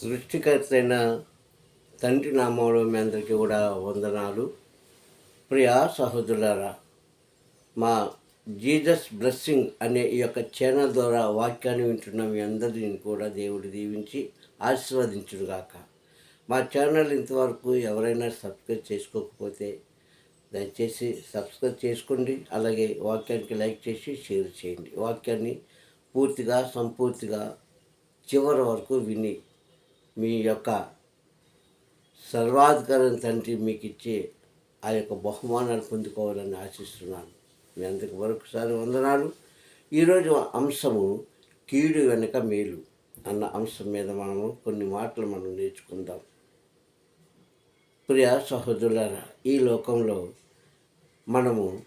సృష్టికర్త అయిన తండ్రి నామంలో మీ అందరికీ కూడా వందనాలు. ప్రియా సహోదరులారా మా జీజస్ బ్లెస్సింగ్ అనే ఈ యొక్క ఛానల్ ద్వారా వాక్యాన్ని వింటున్న మీ అందరిని కూడా దేవుడు దీవించి ఆశీర్వదించుడుగాక. మా ఛానల్ ఇంతవరకు ఎవరైనా సబ్స్క్రైబ్ చేసుకోకపోతే దయచేసి సబ్స్క్రైబ్ చేసుకోండి అలాగే వాక్యానికి లైక్ చేసి షేర్ చేయండి. వాక్యాన్ని పూర్తిగా సంపూర్తిగా చివరి వరకు విని మీ యొక్క సర్వాధికారం తండ్రి మీకు ఇచ్చి ఆ యొక్క బహుమానాలు పొందుకోవాలని ఆశిస్తున్నాను. మీ అందరికి మరొకసారి వందనాలు. ఈరోజు అంశము కీడు వెనుక మేలు అన్న అంశం మీద మనము కొన్ని మాటలు మనం నేర్చుకుందాం. ప్రియ సహోదరులారా ఈ లోకంలో మనము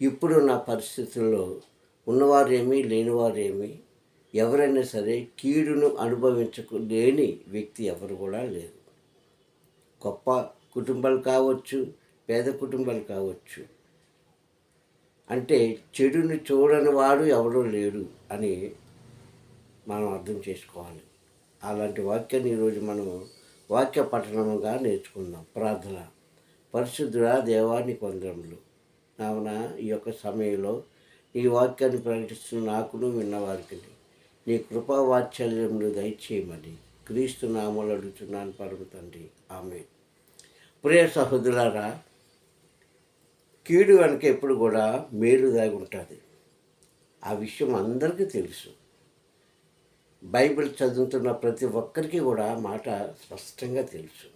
ఇప్పుడున్న పరిస్థితుల్లో ఉన్నవారేమి లేనివారేమి ఎవరైనా సరే కీడును అనుభవించలేని వ్యక్తి ఎవరు కూడా లేరు. గొప్ప కుటుంబాలు కావచ్చు పేద కుటుంబాలు కావచ్చు. అంటే చెడుని చూడని వాడు ఎవడో లేడు అని మనం అర్థం చేసుకోవాలి. అలాంటి వాక్యాన్ని ఈరోజు మనం వాక్య పఠనముగా నేర్చుకుందాం. ప్రార్థన. పరిశుద్ధుడా దేవాన్ని కొందరములు కావున ఈ యొక్క సమయంలో ఈ వాక్యాన్ని ప్రకటిస్తున్న నాకును విన్నవారికి నీ కృపావాత్సల్యములు దయచేయమని క్రీస్తు నామలు అడుగుతున్నాను పరమ తండ్రి. ఆమె ప్రియ సహోదరులారా కీడు వెనక ఎప్పుడు కూడా మేలు దాగి ఉంటుంది. ఆ విషయం అందరికీ తెలుసు. బైబిల్ చదువుతున్న ప్రతి ఒక్కరికి కూడా మాట స్పష్టంగా తెలుసు.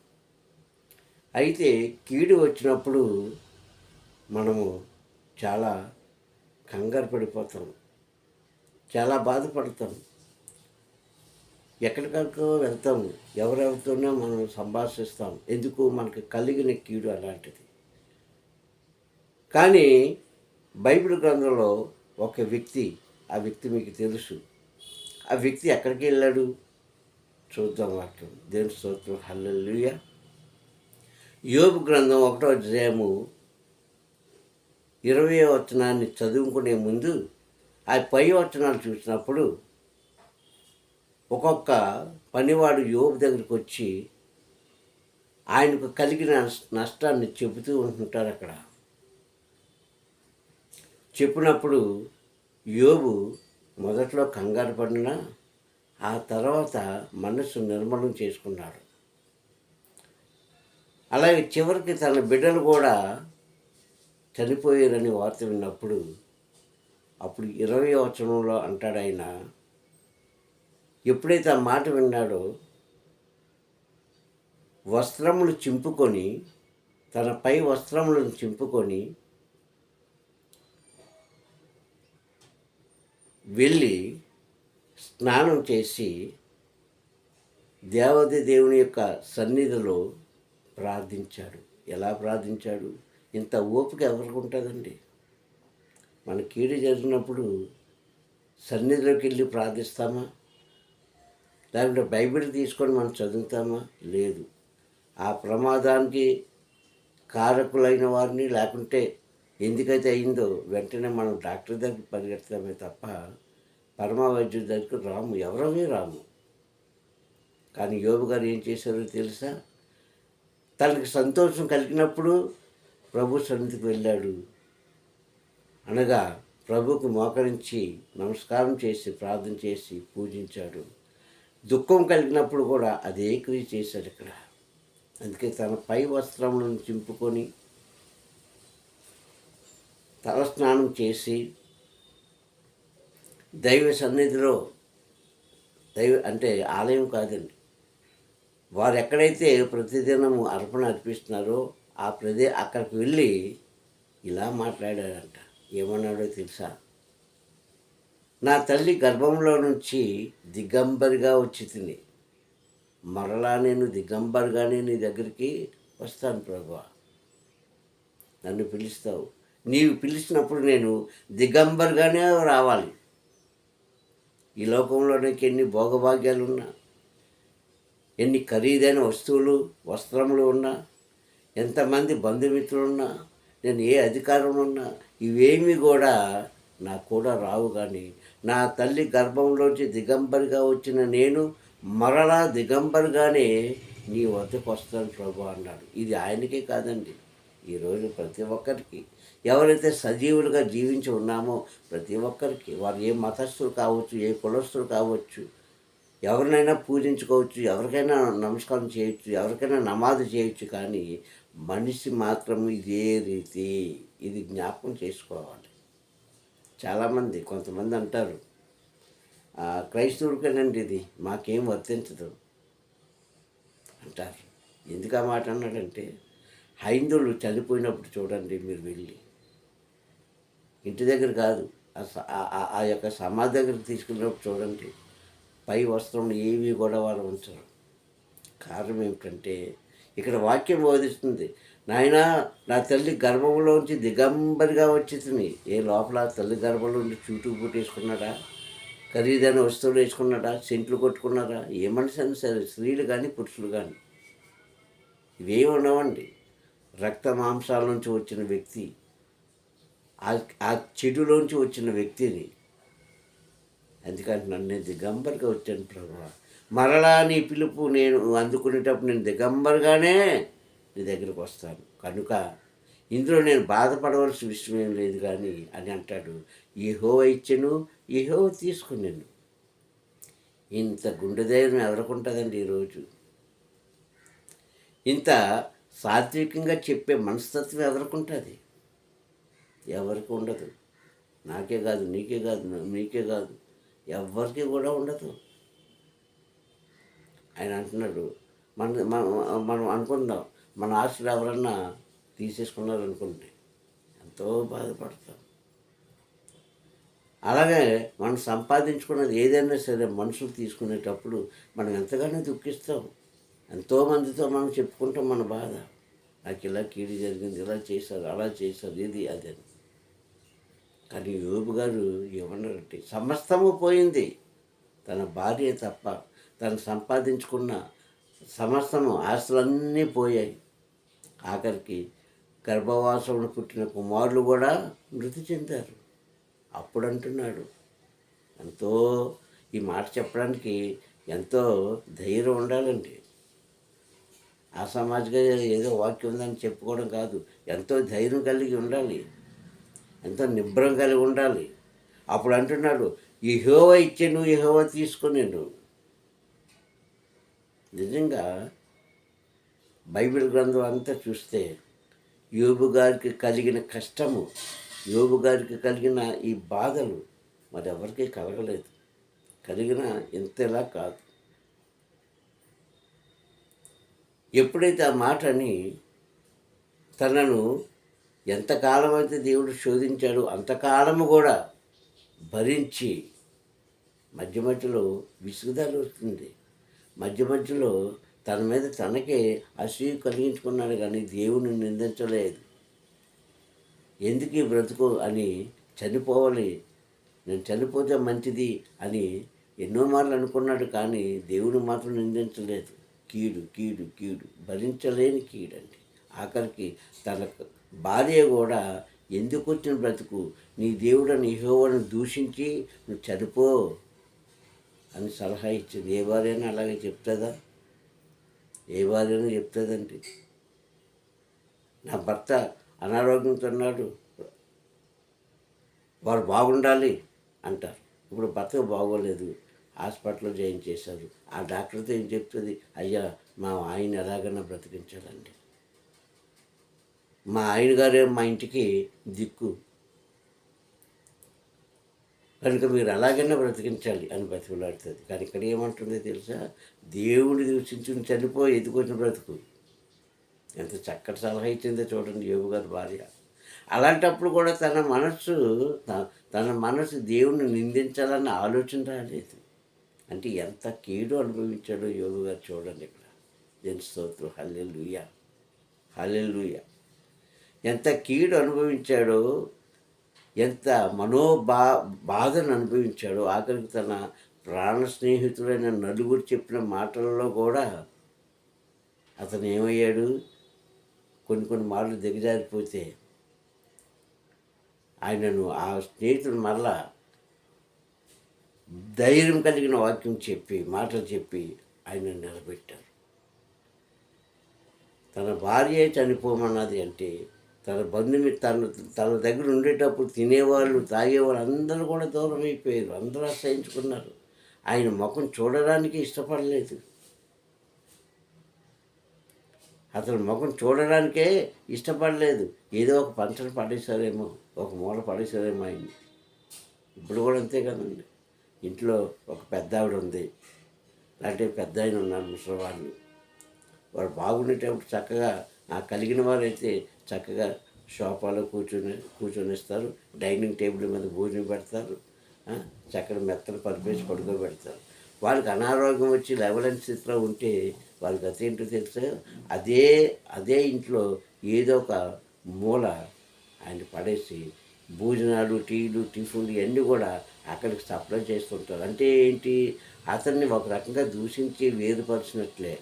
అయితే కీడు వచ్చినప్పుడు మనము చాలా కంగారు పడిపోతాం. చాలా బాధపడతాం. ఎక్కడికక్కడికో వెళ్తాము. ఎవరెవరితోనో మనం సంభాషిస్తాం. ఎందుకు? మనకు కలిగిన కీడు అలాంటిది. కానీ బైబిల్ గ్రంథంలో ఒక వ్యక్తి ఆ వ్యక్తి మీకు తెలుసు. ఆ వ్యక్తి ఎక్కడికి వెళ్ళాడు? చూద్దాం వాక్యం దేవుని స్తోత్రం. హల్లెలూయా. యోగ గ్రంథం ఒకటో అధ్యాయము ఇరవై వచనాన్ని చదువుకునే ముందు ఆ పై వచనాలు చూసినప్పుడు ఒక్కొక్క పనివాడు యోబు దగ్గరికి వచ్చి ఆయనకు కలిగిన నష్టాన్ని చెబుతూ ఉంటుంటారు అక్కడ. చెప్పినప్పుడు యోబు మొదట్లో కంగారు పడినా ఆ తర్వాత మనసు నిర్మలం చేసుకున్నాడు. అలాగే చివరికి తన బిడ్డలు కూడా చనిపోయారని వార్త విన్నప్పుడు అప్పుడు ఇరవై వచనంలో అంటాడు ఆయన ఎప్పుడైతే ఆ మాట విన్నాడో వస్త్రములు చింపుకొని తన పై వస్త్రములను చింపుకొని వెళ్ళి స్నానం చేసి దేవతి దేవుని యొక్క సన్నిధిలో ప్రార్థించాడు. ఎలా ప్రార్థించాడు? ఇంత ఓపిక ఎవరికి ఉంటుందండి? మన కీడు జరిగినప్పుడు సన్నిధిలోకి వెళ్ళి ప్రార్థిస్తామా? లేకుంటే బైబిల్ తీసుకొని మనం చదువుతామా? లేదు. ఆ ప్రమాదానికి కారకులైన వారిని లేకుంటే ఎందుకైతే అయిందో వెంటనే మనం డాక్టర్ దగ్గరికి పరిగెడతామే తప్ప పరమ వైద్యుడి దగ్గరికి రాము. ఎవరమే రాము. కానీ యోబు గారు ఏం చేశారో తెలుసా? తనకి సంతోషం కలిగినప్పుడు ప్రభు సన్నిధికి వెళ్ళాడు. అనగా ప్రభుకు మోకరించి నమస్కారం చేసి ప్రార్థన చేసి పూజించాడు. దుఃఖం కలిగినప్పుడు కూడా అదే క్రియ చేశాడు ఇక్కడ. అందుకే తన పై వస్త్రములను చింపుకొని తలస్నానం చేసి దైవ సన్నిధిలో దైవ అంటే ఆలయం కాదండి వారు ఎక్కడైతే ప్రతిదినము అర్పణ అర్పిస్తున్నారో ఆ ప్రదే అక్కడికి వెళ్ళి ఇలా మాట్లాడారంట ఏమన్నాడో తెలుసా? నా తల్లి గర్భంలో నుంచి దిగంబరిగా వచ్చి తిని మరలా నేను దిగంబరిగానే నీ దగ్గరికి వస్తాను ప్రభా. నన్ను పిలుస్తావు. నీవు పిలిచినప్పుడు నేను దిగంబరిగానే రావాలి. ఈ లోకంలో నీకు ఎన్ని భోగభాగ్యాలు ఉన్నా ఎన్ని ఖరీదైన వస్తువులు వస్త్రములు ఉన్నా ఎంతమంది బంధుమిత్రులు ఉన్నా నేను ఏ అధికారం ఉన్నా ఇవేమి కూడా నాకు కూడా రావు కానీ నా తల్లి గర్భంలోంచి దిగంబరిగా వచ్చిన నేను మరలా దిగంబరిగానే నీ వద్దకు వస్తాను ప్రభు అన్నాడు. ఇది ఆయనకే కాదండి ఈరోజు ప్రతి ఒక్కరికి. ఎవరైతే సజీవులుగా జీవించి ఉన్నామో ప్రతి ఒక్కరికి వారు ఏ మతస్థులు కావచ్చు ఏ కులస్తులు కావచ్చు ఎవరినైనా పూజించుకోవచ్చు ఎవరికైనా నమస్కారం చేయొచ్చు ఎవరికైనా నమాజు చేయొచ్చు కానీ మనిషి మాత్రం ఇదే రీతి ఇది జ్ఞాపకం చేసుకోవాలి. చాలామంది కొంతమంది అంటారు "ఆ, క్రైస్తవుడికేనండి ఇది మాకేం వర్తించదు. అంటారు. ఎందుకు ఆ మాట అన్నాడంటే హైందువులు చనిపోయినప్పుడు చూడండి మీరు వెళ్ళి. ఇంటి దగ్గర కాదు ఆ స- ఆ- యొక్క సమాధి దగ్గరికి తీసుకున్నప్పుడు చూడండి పై వస్త్రం ఏవి కూడా వాళ్ళు ఉంచరు. కారణం ఏమిటంటే ఇక్కడ వాక్యం బోధిస్తుంది నాయన నా తల్లి గర్భంలోంచి దిగంబరిగా వచ్చేసింది. ఏ లోపల తల్లి గర్భంలో ఉండి చూటు పుట్టేసుకున్నాడా ఖరీదైన వస్తువులు వేసుకున్నాడా? సెంట్లు కొట్టుకున్నారా? ఏ మనిషి అయినా సరే స్త్రీలు కానీ పురుషులు కానీ ఇవేమి ఉండవండి. రక్త మాంసాల నుంచి వచ్చిన వ్యక్తి ఆ- ఆ చెడులోంచి వచ్చిన వ్యక్తిని. ఎందుకంటే నన్ను దిగంబరిగా వచ్చాను ప్రభావ. మరలా నీ పిలుపు నేను అందుకునేటప్పుడు నేను దిగంబరుగానే నీ దగ్గరికి వస్తాను. కనుక ఇందులో నేను బాధపడవలసిన విషయం ఏం లేదు కానీ అని అంటాడు ఏహో ఇచ్చెను ఏహో తీసుకున్నాను. ఇంత గుండె ధైర్యం ఎవరికుంటుందండి ఈరోజు ఇంత సాత్వికంగా చెప్పే మనస్తత్వం ఎవరికుంటుంది ఎవరికి ఉండదు. నాకే కాదు నీకే కాదు మీకే కాదు ఎవరికి కూడా ఉండదు. ఆయన అంటున్నాడు మన మనం మనం అనుకుందాం మన ఆస్తులు ఎవరన్నా తీసేసుకున్నారు అనుకుంటే. ఎంతో బాధపడతాం. అలాగే మనం సంపాదించుకున్నది ఏదైనా సరే మనుషులు తీసుకునేటప్పుడు మనం ఎంతగానో దుఃఖిస్తాం. ఎంతోమందితో మనం చెప్పుకుంటాం మన బాధ. నాకు ఇలా కీడు జరిగింది ఇలా చేశారు అలా చేశారు ఇది అది అని. కానీ యోబు గారు ఏమన్నారంటే సమస్తము పోయింది తన భార్య తప్ప తను సంపాదించుకున్న సమస్తము ఆస్తులన్నీ పోయాయి. ఆఖరికి గర్భవాసంలో పుట్టిన కుమారులు కూడా మృతి చెందారు. అప్పుడు అంటున్నాడు ఎంతో ఈ మాట చెప్పడానికి ఎంతో ధైర్యం ఉండాలండి. అసామాజిక ఏదో వాక్యం ఉందని చెప్పుకోవడం కాదు. ఎంతో ధైర్యం కలిగి ఉండాలి. ఎంతో నిబ్రం కలిగి ఉండాలి. అప్పుడు అంటున్నాడు ఈ హోవ ఇచ్చే నువ్వు ఈ హోవ తీసుకుని నువ్వు నిజంగా బైబిల్ గ్రంథం అంతా చూస్తే యోబు గారికి కలిగిన కష్టము యోబు గారికి కలిగిన ఈ బాధలు మరి ఎవరికీ కలగలేదు. కలిగిన ఇంతలా కాదు. ఎప్పుడైతే ఆ మాటని తనను ఎంతకాలం అయితే దేవుడు శోధించాడో అంతకాలము కూడా భరించి మధ్య మధ్యలో విసుగుదల వస్తుంది మధ్య మధ్యలో తన మీద తనకే అసూయ కలిగించుకున్నాడు కానీ దేవుని నిందించలేదు. ఎందుకు ఈ బ్రతుకు అని చనిపోవాలి? నేను చనిపోతే మంచిది అని ఎన్నో మార్లు అనుకున్నాడు కానీ దేవుని మాత్రం నిందించలేదు. కీడు కీడు కీడు. భరించలేని కీడండి ఆఖరికి తన భార్య కూడా ఎందుకు వచ్చిన బ్రతుకు? నీ దేవుడని యెహోవాను దూషించి నువ్వు చనిపో. అని సలహా ఇచ్చింది. ఏ భార్యైనా అలాగే చెప్తుందా? ఏ భార్యైనా చెప్తుందండి నా భర్త అనారోగ్యంతో ఉన్నాడు. వారు బాగుండాలి అంటారు. ఇప్పుడు భర్త బాగోలేదు. హాస్పిటల్లో జాయిన్ చేశారు. ఆ డాక్టర్తో ఏం చెప్తుంది? అయ్యా మా ఆయన ఎలాగైనా బ్రతికించాలండి. మా ఆయన గారే మా ఇంటికి దిక్కు. కనుక మీరు అలాగైనా బ్రతికించాలి అని బ్రతికులాడుతుంది కానీ ఇక్కడ ఏమంటుందో తెలుసా? దేవుడి దూషించుని చనిపోయి ఎదుకొచ్చిన బ్రతుకు. ఎంత చక్కటి సలహా ఇచ్చిందో చూడండి యోగు గారి భార్య. అలాంటప్పుడు కూడా తన మనస్సు త- తన మనసు దేవుణ్ణి నిందించాలన్న ఆలోచన రాలేదు. అంటే ఎంత కీడు అనుభవించాడో యోగు గారు చూడండి ఇక్కడ. జన్ స్తోత్రం. హల్లెలూయా. హల్లెలూయా. ఎంత కీడు అనుభవించాడో ఎంత మనోబా బాధను అనుభవించాడో ఆఖరికి తన ప్రాణ స్నేహితుడైన నలుగురు చెప్పిన మాటలలో కూడా అతను ఏమయ్యాడు? కొన్ని కొన్ని మాటలు దిగజారిపోతే ఆయనను ఆ స్నేహితుడు మరలా ధైర్యం కలిగిన వాక్యం చెప్పి మాటలు చెప్పి ఆయన నిలబెట్టారు తన భార్య చనిపోమన్నది అంటే తన బంధుమి తన తన దగ్గర ఉండేటప్పుడు తినేవాళ్ళు తాగేవాళ్ళు అందరూ కూడా దూరం అయిపోయారు. అందరూ అసహించుకున్నారు ఆయన ముఖం చూడడానికి ఇష్టపడలేదు. అతని ముఖం చూడడానికే ఇష్టపడలేదు. ఏదో ఒక పంచలు పడేశారేమో ఒక మూల పడేశారేమో ఆయన ఇప్పుడు కూడా అంతే కదండి. ఇంట్లో ఒక పెద్ద ఆవిడ ఉంది. అంటే పెద్ద ఆయన ఉన్నారు ముసలివాళ్ళు. వాడు బాగుండేటప్పుడు చక్కగా ఆ కలిగిన వారైతే చక్కగా సోఫాలో కూర్చొని కూర్చొనిస్తారు. డైనింగ్ టేబుల్ మీద భోజనం పెడతారు. చక్కని చక్కగా మెత్తలు పరిపేసి పడుకోబెడతారు. వాళ్ళకి అనారోగ్యం వచ్చి లెవెలెన్ స్థితిలో ఉంటే వాళ్ళకి అదేంటో తెలుసా? అదే అదే ఇంట్లో ఏదో ఒక మూల ఆయన పడేసి భోజనాలు టీలు టిఫిన్లు ఇవన్నీ కూడా అక్కడికి సప్లై చేస్తుంటారు. అంటే ఏంటి? అతన్ని ఒక రకంగా దూషించి వేరుపరిచినట్లే.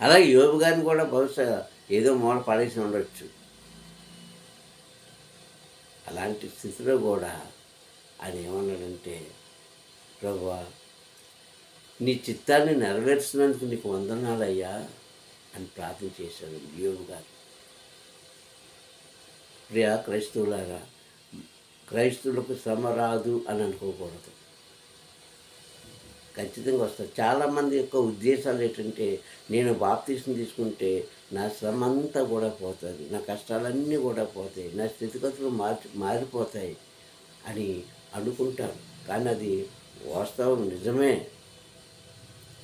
అలాగే యోగు గారిని కూడా బహుశా ఏదో మూల పడేసి ఉండొచ్చు. అలాంటి స్థితిలో కూడా ఆయన ఏమన్నాడంటే ప్రభువా నీ చిత్తాన్ని నెరవేర్చినందుకు నీకు వందనాలయ్యా అని ప్రార్థన చేశాడు యోబు గారు. ప్రియా క్రైస్తవులాగా క్రైస్తవులకు శ్రమ రాదు అని అనుకోకూడదు. ఖచ్చితంగా వస్తుంది చాలామంది యొక్క ఉద్దేశాలు ఏంటంటే నేను బాప్తీసం తీసుకుంటే నా శ్రమ అంతా కూడా పోతుంది నా కష్టాలన్నీ కూడా పోతాయి నా స్థితిగతులు మార్చి మారిపోతాయి అని అనుకుంటారు. కానీ అది వాస్తవం నిజమే.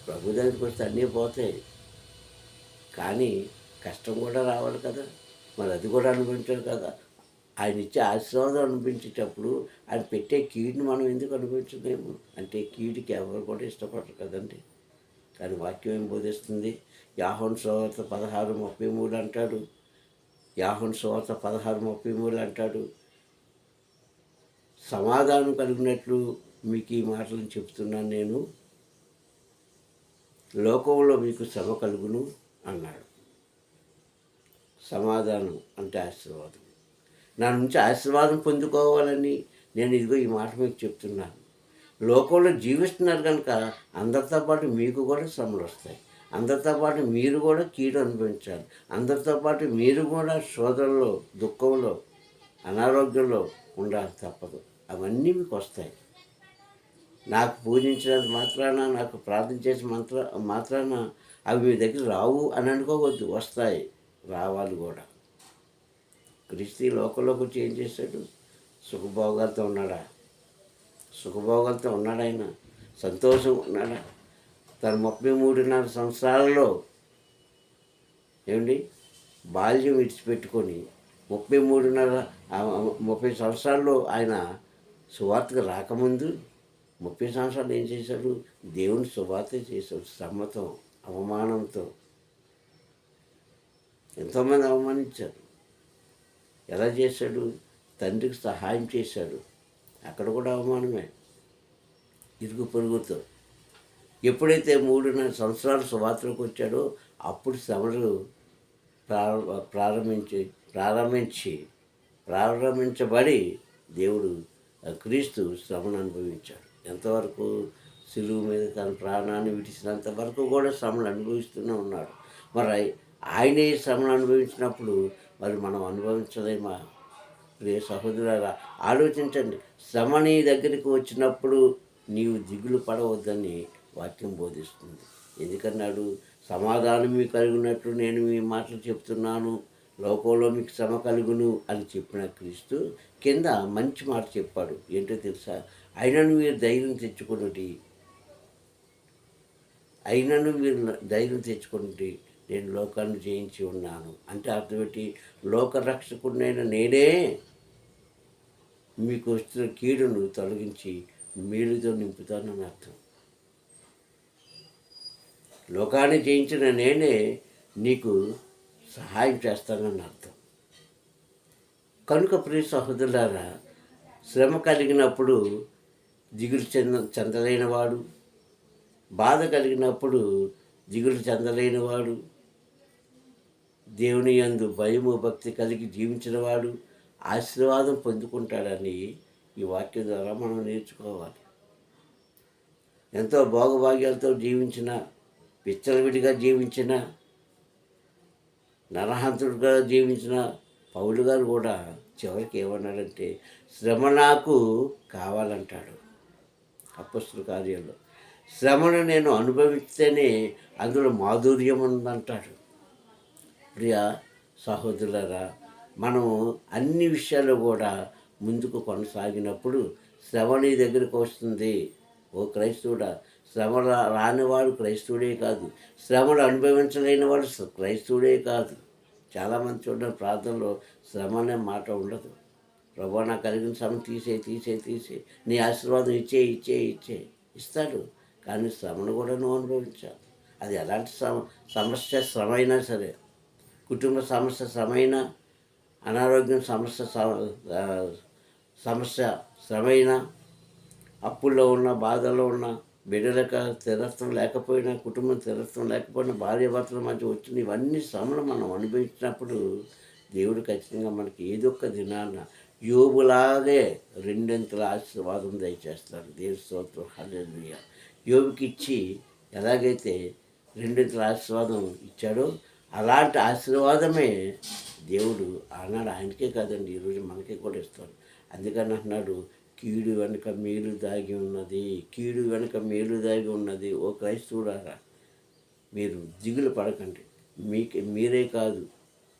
ప్రభు దగ్గరికి వస్తే అన్నీ పోతాయి. కానీ కష్టం కూడా రావాలి కదా. మరి అది కూడా అనుభవించాలి కదా. ఆయన ఇచ్చే ఆశీర్వాదం అనిపించేటప్పుడు ఆయన పెట్టే కీడుని మనం ఎందుకు అనుభవించలేము? అంటే కీడుకి ఎవరు కూడా ఇష్టపడరు కదండి. కానీ వాక్యం ఏం బోధిస్తుంది? యాహోన్ సోవత పదహారు ముప్పై మూడు అంటాడు. యాహోన్ సోవత పదహారు ముప్పై మూడు అంటాడు. సమాధానం కలిగినట్లు మీకు ఈ మాటలను చెప్తున్నాను నేను. లోకంలో మీకు శ్రమ కలుగును అన్నాడు. సమాధానం అంటే ఆశీర్వాదం. నా నుంచి ఆశీర్వాదం పొందుకోవాలని నేను ఇదిగో ఈ మాట మీకు చెప్తున్నాను. లోకంలో జీవిస్తున్నారు కనుక అందరితో పాటు మీకు కూడా శ్రమలు వస్తాయి. అందరితో పాటు మీరు కూడా కీడు అనుభవించాలి. అందరితో పాటు మీరు కూడా శోధనలో దుఃఖంలో అనారోగ్యంలో ఉండాలి తప్పదు. అవన్నీ మీకు వస్తాయి. నాకు పూజించినంత మాత్రాన నాకు ప్రార్థన చేసిన మంత్ర మాత్రాన అవి మీ దగ్గర రావు అని అనుకోవద్దు. వస్తాయి. రావాలి కూడా. క్రిస్తీ లోకంలోకి వచ్చి ఏం చేశాడు? సుఖభోగాలతో ఉన్నాడా? సుఖభోగాలతో ఉన్నాడు ఆయన? సంతోషం ఉన్నాడా? తన ముప్పై మూడున్నర సంవత్సరాలలో ఏమండి? బాల్యం విడిచిపెట్టుకొని ముప్పై మూడున్నర ముప్పై సంవత్సరాల్లో ఆయన సువార్తకు రాకముందు ముప్పై సంవత్సరాలు ఏం చేశాడు? దేవుని సువార్త చేశాడు సమ్మతం అవమానంతో. ఎంతోమంది అవమానించారు. ఎలా చేశాడు? తండ్రికి సహాయం చేశాడు. అక్కడ కూడా అవమానమే. ఇరుగు పొరుగుతో. ఎప్పుడైతే మూడున్నర సంవత్సరాలు సువార్తలకు వచ్చాడో అప్పుడు శ్రమలు ప్రారంభ ప్రారంభించి ప్రారంభించి ప్రారంభించబడి దేవుడు క్రీస్తు శ్రమను అనుభవించాడు. ఎంతవరకు సిలువు మీద తన ప్రాణాన్ని విడిచినంత వరకు కూడా శ్రమను అనుభవిస్తూనే ఉన్నాడు. మరి ఆయనే శ్రమను అనుభవించినప్పుడు మరి మనం అనుభవించలేమా ప్రియ సహోదరులారా. ఆలోచించండి శ్రమ నీ దగ్గరికి వచ్చినప్పుడు నీవు దిగులు పడవద్దని వాక్యం బోధిస్తుంది. ఎందుకన్నాడు? సమాధానం మీకు కలిగినట్లు నేను మీ మాటలు చెప్తున్నాను లోకంలో మీకు శ్రమ కలుగును అని చెప్పిన క్రీస్తు కింద మంచి మాట చెప్పాడు. ఏంటో తెలుసా? అయినను మీరు ధైర్యం తెచ్చుకున్నటి అయినను మీరు ధైర్యం తెచ్చుకున్నటి నేను లోకాన్ని జయించి ఉన్నాను. అంటే అర్థం లోకరక్షకుడినైన నేనే మీకు వస్తున్న కీడును తొలగించి మేలుతో నింపుతానని అర్థం. లోకాన్ని జయించిన నేనే నీకు సహాయం చేస్తానని అర్థం. కనుక ప్రియ సహోదరులారా శ్రమ కలిగినప్పుడు దిగులు చెంద చెందలేనివాడు బాధ కలిగినప్పుడు దిగులు చెందలేనివాడు దేవుని యందు భయము భక్తి కలిగి జీవించిన వాడు ఆశీర్వాదం పొందుకుంటాడని ఈ వాక్యం ద్వారా మనం నేర్చుకోవాలి. ఎంతో భోగభాగ్యాలతో జీవించిన పిచ్చలవిడిగా జీవించిన నరహంతుడిగా జీవించిన పౌలు గారు కూడా చివరికి ఏమన్నాడంటే శ్రమ నాకు కావాలంటాడు అపస్తుల కార్యంలో. శ్రమను నేను అనుభవిస్తేనే అందులో మాధుర్యం ఉందంటాడు. ప్రియ సహోదరులరా మనం అన్ని విషయాలు కూడా ముందుకు కొనసాగినప్పుడు శ్రమ నీ దగ్గరికి వస్తుంది. ఓ క్రైస్తవుడా శ్రమ రా- రానివాడు క్రైస్తవుడే కాదు. శ్రమను అనుభవించలేని వాడు క్రైస్తవుడే కాదు. చాలామంది చూడడం ప్రార్థనలో శ్రమ అనే మాట ఉండదు. ప్రభా నాకు కలిగిన శ్రమ తీసే తీసే తీసే. నీ ఆశీర్వాదం ఇచ్చే ఇచ్చే ఇచ్చే. ఇస్తాడు. కానీ శ్రమను కూడా నువ్వు అనుభవించాలి. అది ఎలాంటి సమస్య శ్రమ అయినా సరే. కుటుంబ సమస్య శ్రమ అయినా అనారోగ్యం సమస్య స- సమస్య శ్రమ అయినా అప్పుల్లో ఉన్న బాధల్లో ఉన్న బిడ్డలక స్థిరత్వం లేకపోయినా కుటుంబం స్థిరత్వం లేకపోయినా భార్య భర్తల మధ్య వచ్చిన ఇవన్నీ శ్రమలు మనం అనుభవించినప్పుడు దేవుడు ఖచ్చితంగా మనకి ఏదో ఒక దినాన యోగులాగే రెండింతల ఆశీర్వాదం దయచేస్తాడు. దేవుడి స్తోత్రం. హల్లెలూయా. యోగుకి ఇచ్చి ఎలాగైతే రెండింతల ఆశీర్వాదం ఇచ్చాడో అలాంటి ఆశీర్వాదమే దేవుడు ఆనాడు ఆయనకే కాదండి ఈరోజు మనకే కూడా ఇస్తాడు. అందుకని అంటున్నాడు కీడు వెనుక మేలు దాగి ఉన్నది కీడు వెనుక మేలు దాగి ఉన్నది. ఓ క్రైస్తవుడారా మీరు దిగులు పడకండి. మీకే మీరే కాదు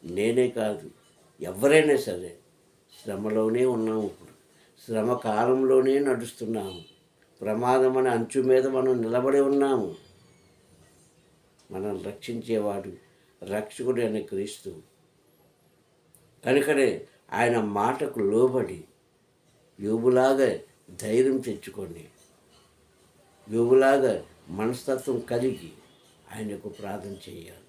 నేనే కాదు ఎవరైనా సరే శ్రమలోనే ఉన్నాము ఇప్పుడు. శ్రమ కాలంలోనే నడుస్తున్నాము. ప్రమాదం అనే అంచు మీద మనం నిలబడి ఉన్నాము. మనం రక్షించేవాడు రక్షకుడు అనే క్రీస్తు. కనుకనే ఆయన మాటకు లోబడి యోబులాగా ధైర్యం తెచ్చుకొని యోబులాగా మనస్తత్వం కలిగి ఆయనకు ప్రార్థన చేయాలి.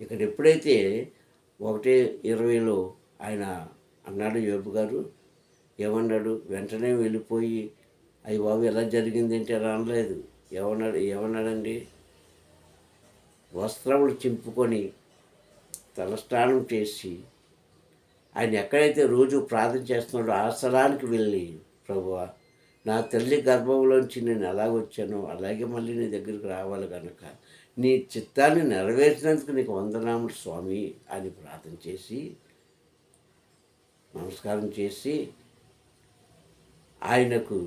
ఇక్కడ ఎప్పుడైతే ఒకటే ఇరవైలో ఆయన అన్నాడు యోబు గారు ఏమన్నాడు? వెంటనే వెళ్ళిపోయి అయ్యి బాబు ఎలా జరిగింది? అంటే రానలేదు. అనలేదు ఏమన్నాడు? ఏమన్నాడండి? వస్త్రములు చింపుకొని తలస్నానం చేసి ఆయన ఎక్కడైతే రోజు ప్రార్థన చేస్తున్నాడో ఆ స్థలానికి వెళ్ళి ప్రభువా నా తల్లి గర్భంలోంచి నేను ఎలాగొచ్చానో అలాగే మళ్ళీ నీ దగ్గరికి రావాలి కనుక నీ చిత్తాన్ని నెరవేర్చినందుకు నీకు వందనాములు స్వామి అని ప్రార్థన చేసి నమస్కారం చేసి ఆయనకు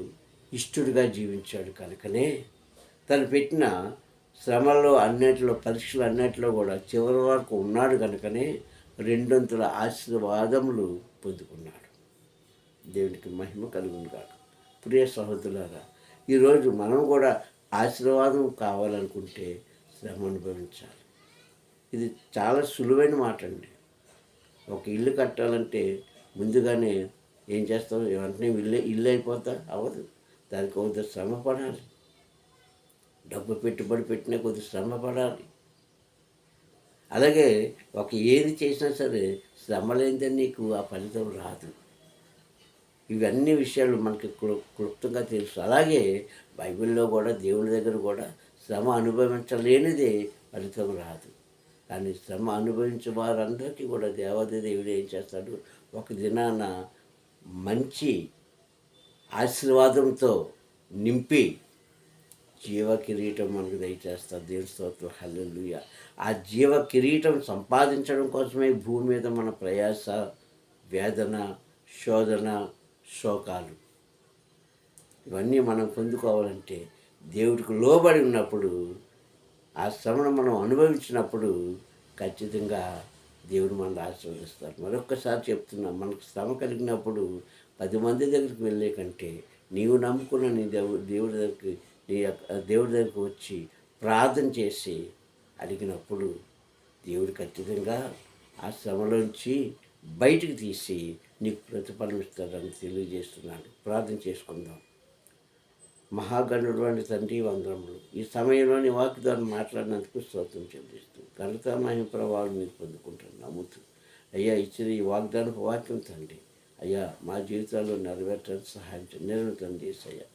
ఇష్టడుగా జీవించాడు కనుకనే తను పెట్టిన శ్రమల్లో అన్నిటిలో పరీక్షలు అన్నిటిలో కూడా చివరి వరకు ఉన్నాడు కనుకనే రెండొంతుల ఆశీర్వాదములు పొందుకున్నాడు. దేవునికి మహిమ కలుగును కాదు ప్రియ సహోదరులారా ఈరోజు మనం కూడా ఆశీర్వాదం కావాలనుకుంటే శ్రమ అనుభవించాలి. ఇది చాలా సులువైన మాట అండి ఒక ఇల్లు కట్టాలంటే ముందుగానే ఏం చేస్తాం? వెంటనే ఇల్లు ఇల్లు అయిపోతా అవ్వదు. దానికి కొంత శ్రమ పడాలి. డబ్బు పెట్టుబడి పెట్టినా కొద్ది శ్రమ పడాలి. అలాగే ఒక ఏది చేసినా సరే శ్రమ లేనిదే నీకు ఆ ఫలితం రాదు. ఇవన్నీ విషయాలు మనకి క్లు- క్లుప్తంగా తెలుసు. అలాగే బైబిల్లో కూడా దేవుని దగ్గర కూడా శ్రమ అనుభవించలేనిదే ఫలితం రాదు. కానీ శ్రమ అనుభవించే వారందరికీ కూడా దేవాది దేవుడు ఏం చేస్తాడు? ఒక దినాన మంచి ఆశీర్వాదంతో నింపి జీవ కిరీటం మనకు దయచేస్తారు దేవుని స్తోత్రం. హల్లెలూయ. ఆ జీవ కిరీటం సంపాదించడం కోసమే భూమి మీద మన ప్రయాస వేదన శోధన శోకాలు ఇవన్నీ మనం పొందుకోవాలంటే దేవుడికి లోబడి ఉన్నప్పుడు ఆ శ్రమను మనం అనుభవించినప్పుడు ఖచ్చితంగా దేవుడు మనల్ని ఆశీర్వదిస్తారు మరొక్కసారి చెప్తున్నా మనకు శ్రమ కలిగినప్పుడు పది మంది దగ్గరికి వెళ్ళే కంటే నీవు నమ్ముకున్న నీ దేవు దేవుడి దగ్గరికి నీ యొక్క దేవుడి దగ్గరకు వచ్చి ప్రార్థన చేసి అడిగినప్పుడు దేవుడు ఖచ్చితంగా ఆ శ్రమలోంచి బయటికి తీసి నీకు ప్రతిఫలం ఇస్తాడని తెలియజేస్తున్నాడు. ప్రార్థన చేసుకుందాం. మహాగణుడు వంటి తండ్రి వందరములు ఈ సమయంలో నీ వాకి ద్వారా మాట్లాడినందుకు స్తోత్రం చెల్లిస్తూ ఘనత మహిమ ప్రభావం మీరు పొందుకుంటాను నమ్ముతూ అయ్యా ఇచ్చిన ఈ వాగ్దానపు వాక్యం తండ్రి అయ్యా మా జీవితాల్లో నెరవేర్చడానికి సహాయం చేయండి. అయ్యా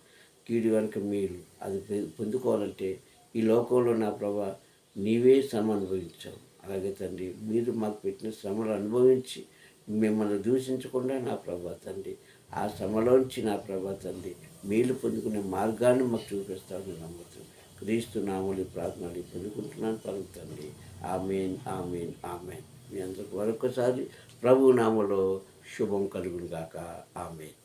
కీడు వెనుక మీరు అది పొందుకోవాలంటే ఈ లోకంలో నా ప్రభా నీవే శ్రమ అనుభవించావు. అలాగే తండ్రి మీరు మాకు పెట్టిన శ్రమలు అనుభవించి మిమ్మల్ని దూషించకుండా నా ప్రభా తండ్రి ఆ శ్రమలోంచి నా ప్రభా తండ్రి మేలు పొందుకునే మార్గాన్ని మాకు చూపిస్తామని నమ్ముతూ క్రీస్తు నామూలి ప్రార్థనలు పొందుకుంటున్నాను పలుకుతండి ఆమెన్ ఆమెన్ ఆమెన్. మీ అందరికి మరొకసారి ప్రభు నామలో శుభం కలుగును గాక ఆమెన్.